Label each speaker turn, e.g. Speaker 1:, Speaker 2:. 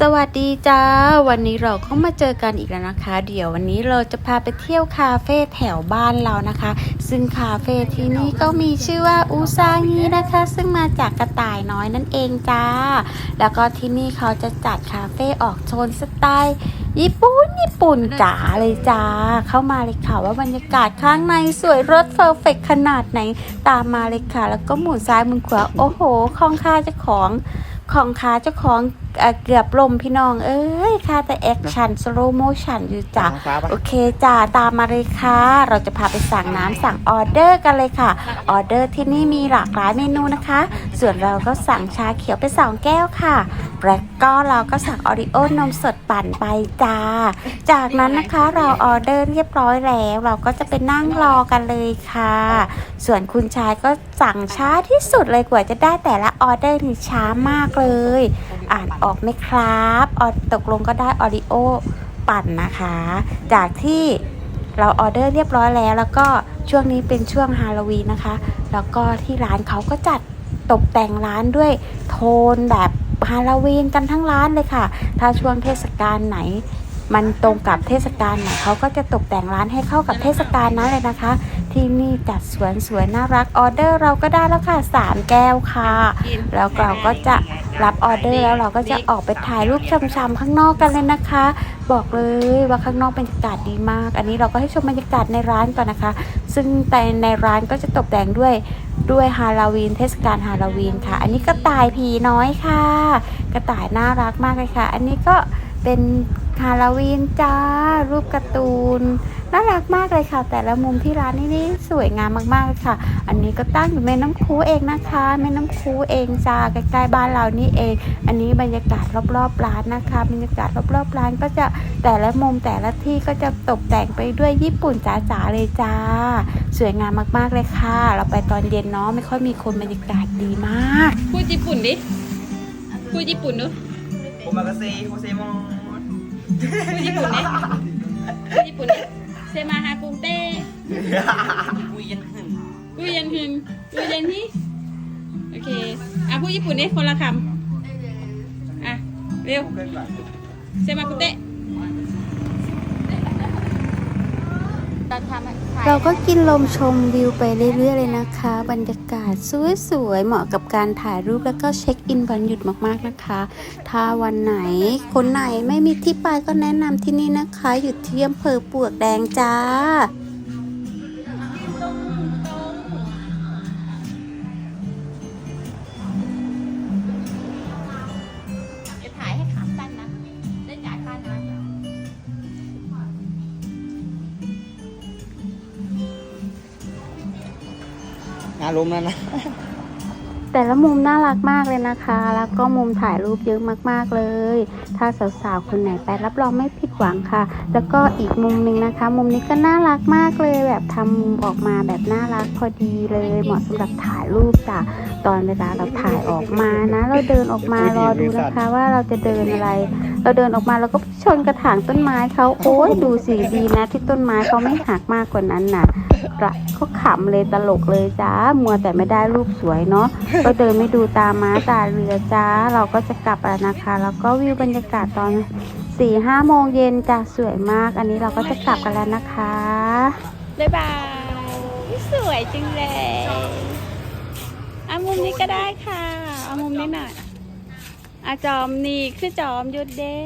Speaker 1: สวัสดีจ้า วันนี้เราก็มาเจอกันอีกแล้วนะคะ เดี๋ยววันนี้เราจะพาไปเที่ยวคาเฟ่แถวบ้านเรานะคะ ซึ่งคาเฟ่ที่นี่ก็มีชื่อว่าอูซางินะคะ ซึ่งมาจากกระต่ายน้อยนั่นเองจ้า แล้วก็ที่นี่เขาจะจัดคาเฟ่ออกโซนสไตล์ญี่ปุ่นญี่ปุ่นจ๋าเลยจ้า เข้ามาเลยค่ะว่าบรรยากาศข้างในสวยรถเพอร์เฟกขนาดไหนตามมาเลยค่ะ แล้วก็หมุนซ้ายหมุนขวาโอ้โหคลองคาเจ้าของของขาเจ้าของ เอ่อเกือบลมพี่น้องเอ้ยค่าแต่แอคชั่นสโลโมชั่นอยู่จ้ะ
Speaker 2: ท้องฟ้าปะ
Speaker 1: โอเคจ้าตามมาเลยค่ะ เราจะพาไปสั่งน้ำสั่งออเดอร์กันเลยค่ะ ออเดอร์ที่นี่มีหลากหลายเมนูนะคะ ส่วนเราก็สั่งชาเขียวไปสองแก้วค่ะแล้วก็เราก็สั่งออริโอนมสดปั่นไปจ้า จากนั้นนะคะเราออเดอร์เรียบร้อยแล้ว เราก็จะไปนั่งรอกันเลยค่ะ ส่วนคุณชายก็สั่งช้าที่สุดเลยกว่าจะได้แต่ละออเดอร์นี่ช้ามากเลย อ่านออกไหมครับออตกลงก็ได้ออริโอปั่นนะคะ จากที่เราออเดอร์เรียบร้อยแล้ว แล้วก็ช่วงนี้เป็นช่วงฮาโลวีนนะคะ แล้วก็ที่ร้านเขาก็จัดตกแต่งร้านด้วยโทนแบบฮาโลวีนกันทั้งร้านเลยค่ะ ถ้าช่วงเทศกาลไหน มันตรงกับเทศกาลไหนเขาก็จะตกแต่งร้านให้เข้ากับเทศกาลนั้นเลยนะคะ ที่นี่จัดสวนสวยน่ารักออเดอร์เราก็ได้แล้วค่ะสามแก้วค่ะ แล้วเราก็จะรับออเดอร์แล้วเราก็จะออกไปถ่ายรูปช้ำๆข้างนอกกันเลยนะคะ บอกเลยว่าข้างนอกบรรยากาศดีมาก อันนี้เราก็ให้ชมบรรยากาศในร้านก่อนนะคะ ซึ่งแต่ในร้านก็จะตกแต่งด้วยด้วยฮาโลวีนเทศกาลฮาโลวีนค่ะ อันนี้กระต่ายผีน้อยค่ะ กระต่ายน่ารักมากเลยค่ะ อันนี้ก็เป็น ฮาโลวีนจ้า รูปการ์ตูนน่ารักมากเลยค่ะ แต่ละมุมที่ร้านนี่นี่สวยงามมากๆเลยค่ะ อันนี้ก็ตั้งอยู่แม่น้ำคูเองนะคะแม่น้ำคูเองจ้าใกล้ๆบ้านเรานี่เอง อันนี้บรรยากาศรอบๆร้านนะคะ บรรยากาศรอบๆร้านก็จะแต่ละมุมแต่ละที่ก็จะตกแต่งไปด้วยญี่ปุ่นจ๋าๆเลยจ้า สวยงามมากๆเลยค่ะ เราไปตอนเย็นเนาะไม่ค่อยมีคนบรรยากาศดีมาก
Speaker 3: พูดญี่ปุ่นดิพูดญี่ปุ่นดู
Speaker 2: โอมากาเซโอเซมอน
Speaker 3: พูด ญี่ปุ่นดิพูดญี่ปุ่นดิเซมาฮากุงเต้
Speaker 2: กุยยันหึ่ง
Speaker 3: กุยยันฮึงกุยยันฮิโอเคอะพูดญี่ปุ่นดิคนละคำอะเร็ว
Speaker 2: เกินกว่า
Speaker 3: เซมากุเต้
Speaker 1: เราก็กินลมชมวิวไปเรื่อยๆเลยนะคะ บรรยากาศสวยๆเหมาะกับการถ่ายรูปแล้วก็เช็คอินวันหยุดมากๆนะคะ ถ้าวันไหนคนไหนไม่มีที่ไปก็แนะนำที่นี่นะคะ อยู่ที่อำเภอปลวกแดงจ้า
Speaker 2: อารมณ์นั้นนะ
Speaker 1: แต่ละมุมน่ารักมากเลยนะคะ แล้วก็มุมถ่ายรูปเยอะมากๆเลย ถ้าสาวๆคนไหนไปรับรองไม่ผิดหวังค่ะ แล้วก็อีกมุมหนึ่งนะคะ มุมนี้ก็น่ารักมากเลย แบบทำมุมออกมาแบบน่ารักพอดีเลย เหมาะสำหรับถ่ายรูปจ้ะ ตอนเวลาเราถ่ายออกมานะ เราเดินออกมารอดูนะคะว่าเราจะเดินอะไร เราเดินออกมาเราก็ชนกระถางต้นไม้เขาโอ้ยดูสิดีนะ ที่ต้นไม้เขาไม่หักมากกว่านั้นน่ะละก็ขำเลยตลกเลยจ้ามัวแต่ไม่ได้รูปสวยเนาะก็เดินไม่ดูตาม้าตาเรือจ้า เราก็จะกลับแล้วนะคะ แล้วก็วิวบรรยากาศตอนสี่ห้าโมงเย็นจ้าสวยมาก อันนี้เราก็จะกลับกันแล้วนะคะ
Speaker 3: บ๊ายบายสวยจริงเลย อามุมนี้ก็ได้ค่ะ เอามุมนี้หน่อยอาจอมนี่คือจอมหยุดเด้